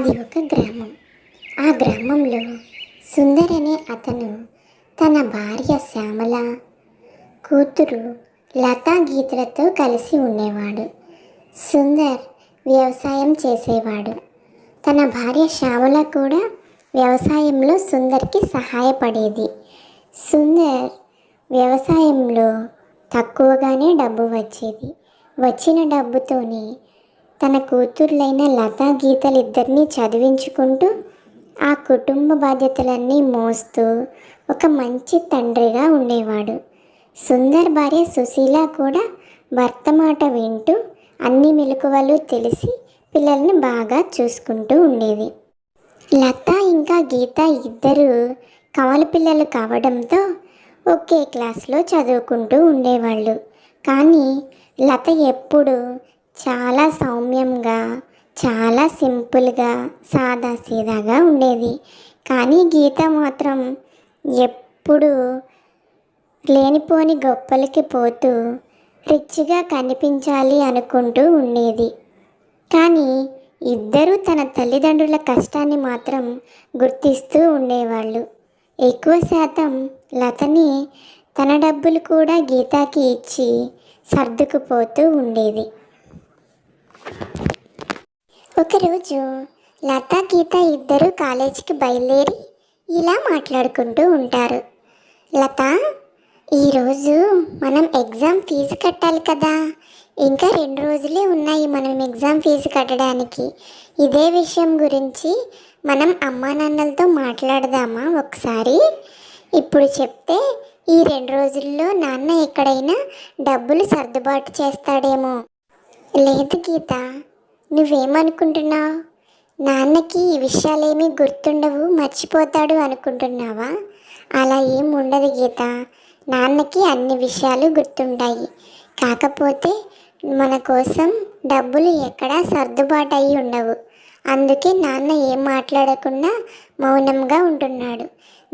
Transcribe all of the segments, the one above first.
అది ఒక గ్రామం. ఆ గ్రామంలో సుందర్ అనే అతను తన భార్య శ్యామల కూతురు లతా గీతలతో కలిసి ఉండేవాడు. సుందర్ వ్యవసాయం చేసేవాడు. తన భార్య శ్యామల కూడా వ్యవసాయంలో సుందర్కి సహాయపడేది. సుందర్ వ్యవసాయంలో తక్కువగానే డబ్బు వచ్చేది. వచ్చిన డబ్బుతోనే తన కూతుర్లైన లతా గీతలిద్దరినీ చదివించుకుంటూ ఆ కుటుంబ బాధ్యతలన్నీ మోస్తూ ఒక మంచి తండ్రిగా ఉండేవాడు. సుందర్ భార్య సుశీల కూడా భర్త మాట వింటూ అన్ని మెలకువలు తెలిసి పిల్లల్ని బాగా చూసుకుంటూ ఉండేది. లత ఇంకా గీత ఇద్దరు కమల పిల్లలు కావడంతో ఒకే క్లాస్లో చదువుకుంటూ ఉండేవాళ్ళు. కానీ లత ఎప్పుడు చాలా సౌమ్యంగా చాలా సింపుల్గా సాదాసీదాగా ఉండేది. కానీ గీత మాత్రం ఎప్పుడు లేనిపోని గొప్పలకి పోతూ రిచ్గా కనిపించాలి అనుకుంటూ ఉండేది. కానీ ఇద్దరూ తన తల్లిదండ్రుల కష్టాన్ని మాత్రం గుర్తిస్తూ ఉండేవాళ్ళు. ఎక్కువ శాతం లతని తన డబ్బులు కూడా గీతాకి ఇచ్చి సర్దుకుపోతూ ఉండేది. ఒకరోజు లత గీత ఇద్దరు కాలేజీకి బయలుదేరి ఇలా మాట్లాడుకుంటూ ఉంటారు. లత ఈరోజు మనం ఎగ్జామ్ ఫీజు కట్టాలి కదా. ఇంకా రెండు రోజులే ఉన్నాయి మనం ఎగ్జామ్ ఫీజు కట్టడానికి. ఇదే విషయం గురించి మనం అమ్మా నాన్నలతో మాట్లాడదామా ఒకసారి? ఇప్పుడు చెప్తే ఈ రెండు రోజుల్లో నాన్న ఎక్కడైనా డబ్బులు సర్దుబాటు చేస్తాడేమో. లేదు గీత నువ్వేమనుకుంటున్నావు? నాన్నకి ఈ విషయాలేమీ గుర్తుండవు మర్చిపోతాడు అనుకుంటున్నావా? అలా ఏం ఉండదు గీత. నాన్నకి అన్ని విషయాలు గుర్తుంటాయి. కాకపోతే మన కోసం డబ్బులు ఎక్కడా సర్దుబాటు అయి ఉండవు. అందుకే నాన్న ఏం మాట్లాడకుండా మౌనంగా ఉంటున్నాడు.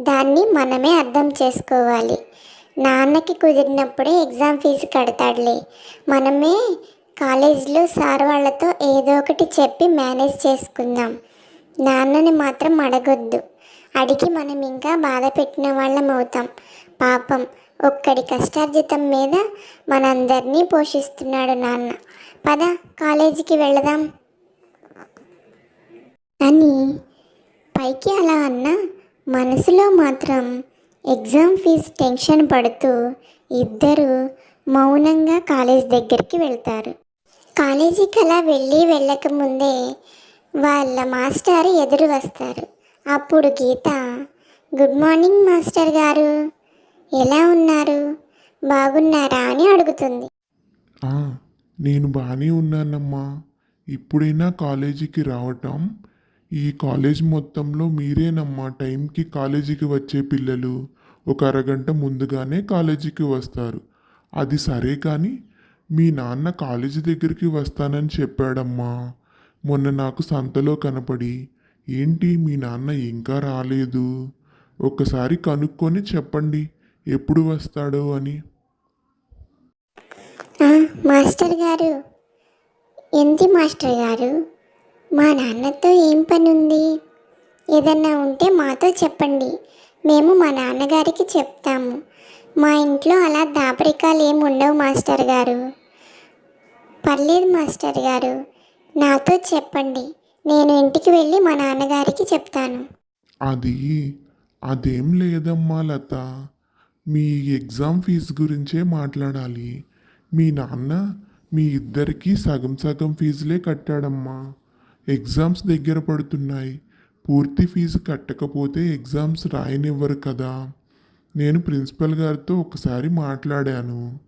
దాన్ని మనమే అర్థం చేసుకోవాలి. నాన్నకి కుదిరినప్పుడే ఎగ్జామ్ ఫీజు కడతాడులే. మనమే కాలేజీలో సార్ వాళ్ళతో ఏదో ఒకటి చెప్పి మేనేజ్ చేసుకుందాం. నాన్నని మాత్రం అడగొద్దు. అడిగి మనం ఇంకా బాధ పెట్టిన వాళ్ళం అవుతాం. పాపం ఒక్కడి కష్టార్జితం మీద మనందరినీ పోషిస్తున్నాడు నాన్న. పద కాలేజీకి వెళదాం. అని పైకి అలా అన్నా మనసులో మాత్రం ఎగ్జామ్ ఫీజు టెన్షన్ పడుతూ ఇద్దరు మౌనంగా కాలేజ్ దగ్గరికి వెళ్తారు. కాలేజీకి అలా వెళ్ళి వెళ్ళకముందే వాళ్ళ మాస్టర్ ఎదురు వస్తారు. అప్పుడు గీత గుడ్ మార్నింగ్ మాస్టర్ గారు ఎలా ఉన్నారు? బాగున్నారా? అని అడుగుతుంది. నేను బాగానే ఉన్నానమ్మా. ఇప్పుడైనా కాలేజీకి రావటం ఈ కాలేజ్ మొత్తంలో మీరేనమ్మా టైంకి కాలేజీకి వచ్చే పిల్లలు. ఒక అరగంట ముందుగానే కాలేజీకి వస్తారు. అది సరే కానీ మీ నాన్న కాలేజీ దగ్గరికి వస్తానని చెప్పాడమ్మా. మొన్న నాకు సంతలో కనపడి ఏంటి మీ నాన్న ఇంకా రాలేదు? ఒక్కసారి కనుక్కొని చెప్పండి ఎప్పుడు వస్తాడో అని. మాస్టర్ గారు. ఏంటి మాస్టర్ గారు? మా నాన్నతో ఏం పని ఉంది ఏదన్నా ఉంటే మాతో చెప్పండి. మేము మా నాన్నగారికి చెప్తాము. మా ఇంట్లో అలా దాపరికాలు ఏమి ఉండవు మాస్టర్ గారు. పర్లేదు మాస్టర్ గారు. నాతో చెప్పండి. నేను ఇంటికి వెళ్ళి మా నాన్నగారికి చెప్తాను. అది అదేం లేదమ్మా లత. మీ ఎగ్జామ్ ఫీజు గురించే మాట్లాడాలి. మీ నాన్న మీ ఇద్దరికీ సగం సగం ఫీజులే కట్టాడమ్మా. ఎగ్జామ్స్ దగ్గర పడుతున్నాయి. పూర్తి ఫీజు కట్టకపోతే ఎగ్జామ్స్ రాయనివ్వరు కదా. నేను ప్రిన్సిపల్ గారితో ఒకసారి మాట్లాడాను.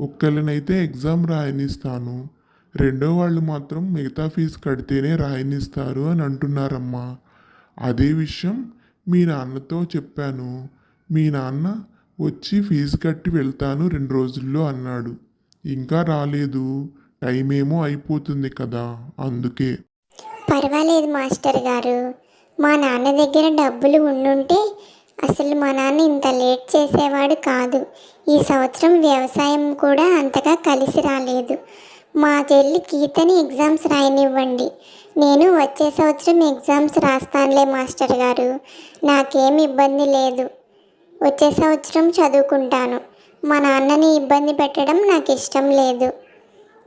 ఒక్కళ్ళనైతే ఎగ్జామ్ రాయనిస్తాను. రెండో వాళ్ళు మాత్రం మిగతా ఫీజు కడితేనే రాయనిస్తారు అని అంటున్నారమ్మా. అదే విషయం మీ నాన్నతో చెప్పాను. మీ నాన్న వచ్చి ఫీజు కట్టి వెళ్తాను రెండు రోజుల్లో అన్నాడు. ఇంకా రాలేదు. టైం ఏమో అయిపోతుంది కదా అందుకే. పర్వాలేదు మాస్టర్ గారు. మా నాన్న దగ్గర డబ్బులు ఉండుంటే అసలు మా నాన్న ఇంత లేట్ చేసేవాడు కాదు. ఈ సంవత్సరం వ్యవసాయం కూడా అంతగా కలిసి రాలేదు. మా చెల్లి గీతని ఎగ్జామ్స్ రాయనివ్వండి. నేను వచ్చే సంవత్సరం ఎగ్జామ్స్ రాస్తానులే మాస్టర్ గారు. నాకేం ఇబ్బంది లేదు. వచ్చే సంవత్సరం చదువుకుంటాను. మా నాన్నని ఇబ్బంది పెట్టడం నాకు ఇష్టం లేదు.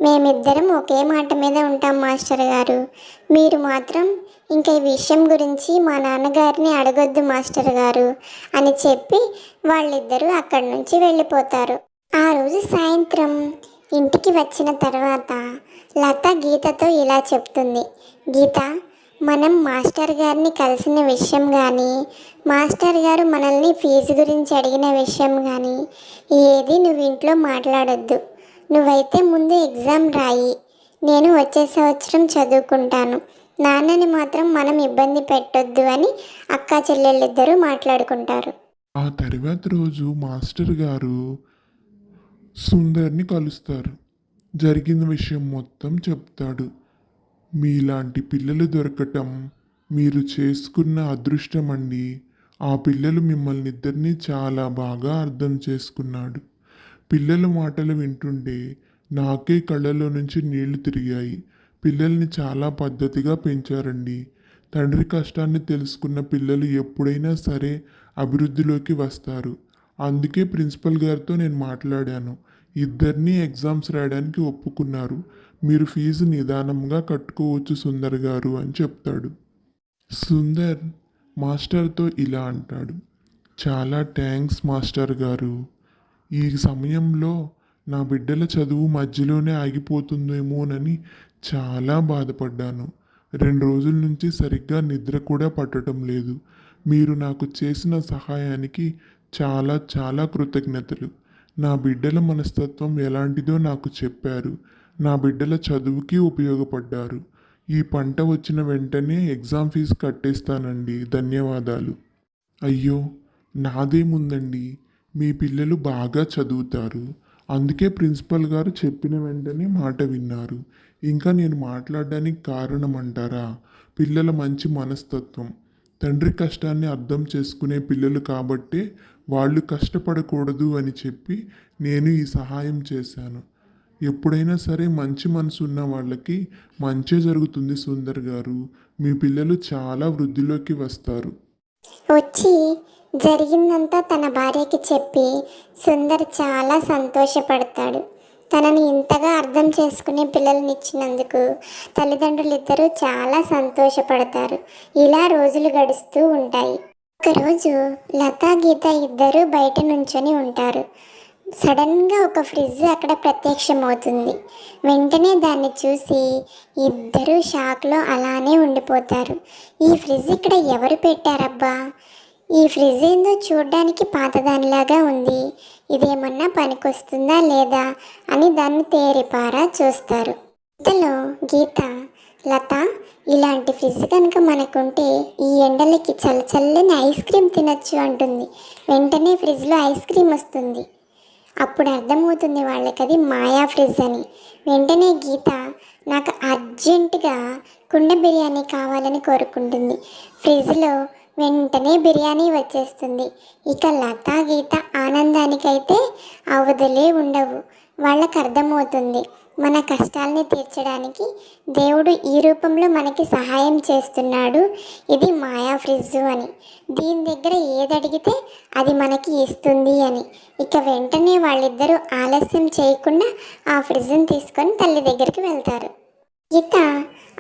మేమిద్దరం ఒకే మాట మీద ఉంటాం మాస్టర్ గారు. మీరు మాత్రం ఇంకా ఈ విషయం గురించి మా నాన్నగారిని అడగొద్దు మాస్టర్ గారు అని చెప్పి వాళ్ళిద్దరూ అక్కడి నుంచి వెళ్ళిపోతారు. ఆ రోజు సాయంత్రం ఇంటికి వచ్చిన తర్వాత లత గీతతో ఇలా చెప్తుంది. గీత మనం మాస్టర్ గారిని కలిసిన విషయం కానీ మాస్టర్ గారు మనల్ని ఫీజు గురించి అడిగిన విషయం కానీ ఏది నువ్వు ఇంట్లో మాట్లాడొద్దు. నువ్వైతే ముందు ఎగ్జామ్ రాయి. నేను వచ్చే సంవత్సరం చదువుకుంటాను. నాన్నని మాత్రం మనం ఇబ్బంది పెట్టొద్దు అని అక్క చెల్లెళ్ళిద్దరూ మాట్లాడుకుంటారు. ఆ తర్వాత రోజు మాస్టర్ గారు సుందర్ని కలుస్తారు. జరిగిన విషయం మొత్తం చెప్తాడు. మీలాంటి పిల్లలు దొరకటం మీరు చేసుకున్న అదృష్టం అండి. ఆ పిల్లలు మిమ్మల్ని ఇద్దరిని చాలా బాగా అర్థం చేసుకున్నాడు. పిల్లల మాటలు వింటుంటే నాకే కళ్ళలో నుంచి నీళ్ళు తిరిగాయి. పిల్లల్ని చాలా పద్ధతిగా పెంచారండి. తండ్రి కష్టాన్ని తెలుసుకున్న పిల్లలు ఎప్పుడైనా సరే అభివృద్ధిలోకి వస్తారు. అందుకే ప్రిన్సిపల్ గారితో నేను మాట్లాడాను. ఇద్దరినీ ఎగ్జామ్స్ రాయడానికి ఒప్పుకున్నారు. మీరు ఫీజు నిదానంగా కట్టుకోవచ్చు సుందర్ గారు అని చెప్తాడు. సుందర్ మాస్టర్తో ఇలా అంటాడు. చాలా థ్యాంక్స్ మాస్టర్ గారు. ఈ సమయంలో నా బిడ్డల చదువు మధ్యలోనే ఆగిపోతుందేమోనని చాలా బాధపడ్డాను. రెండు రోజుల నుంచి సరిగ్గా నిద్ర కూడా పట్టడం లేదు. మీరు నాకు చేసిన సహాయానికి చాలా చాలా కృతజ్ఞతలు. నా బిడ్డల మనస్తత్వం ఎలాంటిదో నాకు చెప్పారు. నా బిడ్డల చదువుకి ఉపయోగపడ్డారు. ఈ పంట వచ్చిన వెంటనే ఎగ్జామ్ ఫీజు కట్టేస్తానండి. ధన్యవాదాలు. అయ్యో నాదేముందండి? మీ పిల్లలు బాగా చదువుతారు. అందుకే ప్రిన్సిపల్ గారు చెప్పిన వెంటనే మాట విన్నారు. ఇంకా నేను మాట్లాడడానికి కారణం అంటారా పిల్లల మంచి మనస్తత్వం. తండ్రి కష్టాన్ని అర్థం చేసుకునే పిల్లలు కాబట్టే వాళ్ళు కష్టపడకూడదు అని చెప్పి నేను ఈ సహాయం చేశాను. ఎప్పుడైనా సరే మంచి మనసు ఉన్న వాళ్ళకి మంచే జరుగుతుంది సుందర్ గారు. మీ పిల్లలు చాలా వృద్ధిలోకి వస్తారు. వచ్చి జరిగిందంతా తన భార్యకి చెప్పి సుందర్ చాలా సంతోషపడతాడు. తనని ఇంతగా అర్థం చేసుకునే పిల్లల్ని ఇచ్చినందుకు తల్లిదండ్రులు ఇద్దరూ చాలా సంతోషపడతారు. ఇలా రోజులు గడుస్తూ ఉంటాయి. ఒకరోజు లతా గీత ఇద్దరూ బయట నుంచొని ఉంటారు. సడన్గా ఒక ఫ్రిడ్జ్ అక్కడ ప్రత్యక్షమవుతుంది. వెంటనే దాన్ని చూసి ఇద్దరూ షాక్లో అలానే ఉండిపోతారు. ఈ ఫ్రిడ్జ్ ఇక్కడ ఎవరు పెట్టారబ్బా? ఈ ఫ్రిడ్జ్ ఏందో చూడడానికి పాతదానిలాగా ఉంది. ఇదేమన్నా పనికొస్తుందా లేదా అని దాన్ని తేరిపారా చూస్తారు. ఇంతలో గీత లత ఇలాంటి ఫ్రిడ్జ్ కనుక మనకుంటే ఈ ఎండలకి చల్ల చల్లని ఐస్ క్రీమ్ తినచ్చు అంటుంది. వెంటనే ఫ్రిడ్జ్లో ఐస్ క్రీమ్ వస్తుంది. అప్పుడు అర్థమవుతుంది వాళ్ళకి అది మాయా ఫ్రిడ్జ్ అని. వెంటనే గీత నాకు అర్జెంటుగా కుండ బిర్యానీ కావాలని కోరుకుంటుంది. ఫ్రిడ్జ్లో వెంటనే బిర్యానీ వచ్చేస్తుంది. ఇక లత గీత ఆనందానికైతే అవధులే ఉండవు. వాళ్ళకి అర్థమవుతుంది మన కష్టాల్ని తీర్చడానికి దేవుడు ఈ రూపంలో మనకి సహాయం చేస్తున్నాడు. ఇది మాయా ఫ్రిడ్జ్ అని. దీని దగ్గర ఏది అడిగితే అది మనకి ఇస్తుంది అని. ఇక వెంటనే వాళ్ళిద్దరూ ఆలస్యం చేయకుండా ఆ ఫ్రిడ్జ్ని తీసుకొని తల్లి దగ్గరికి వెళ్తారు. గీత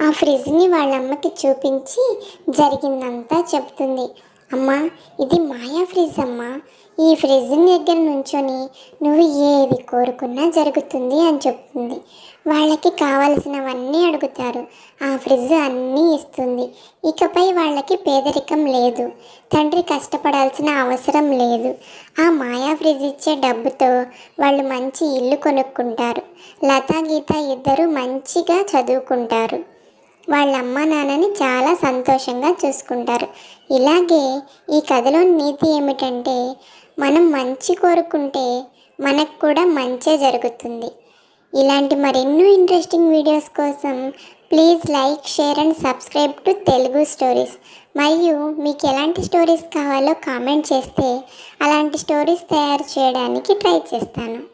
ఆ ఫ్రిడ్జ్ని వాళ్ళ అమ్మకి చూపించి జరిగిందంతా చెప్తుంది అమ్మా ఇది మాయా ఫ్రిడ్జ్ అమ్మా. ఈ ఫ్రిడ్జ్ దగ్గర నుంచొని నువ్వు ఏది కోరుకున్నా జరుగుతుంది అని చెప్తుంది. వాళ్ళకి కావలసినవన్నీ అడుగుతారు. ఆ ఫ్రిడ్జ్ అన్నీ ఇస్తుంది. ఇకపై వాళ్ళకి పేదరికం లేదు. తండ్రి కష్టపడాల్సిన అవసరం లేదు. ఆ మాయా ఫ్రిడ్జ్ ఇచ్చే డబ్బుతో వాళ్ళు మంచి ఇల్లు కొనుక్కుంటారు. లతా గీత ఇద్దరు మంచిగా చదువుకుంటారు. వాళ్ళ అమ్మ నాన్నని చాలా సంతోషంగా చూసుకుంటారు. ఇలాగే ఈ కథలో నీతి ఏమిటంటే మనం మంచి కోరుకుంటే మనకు కూడా మంచే జరుగుతుంది. ఇలాంటి మరెన్నో ఇంట్రెస్టింగ్ వీడియోస్ కోసం please like share and subscribe to Telugu stories మరియు మీకు ఎలాంటి స్టోరీస్ కావాలో కామెంట్ చేస్తే అలాంటి స్టోరీస్ తయారు చేయడానికి ట్రై చేస్తాను.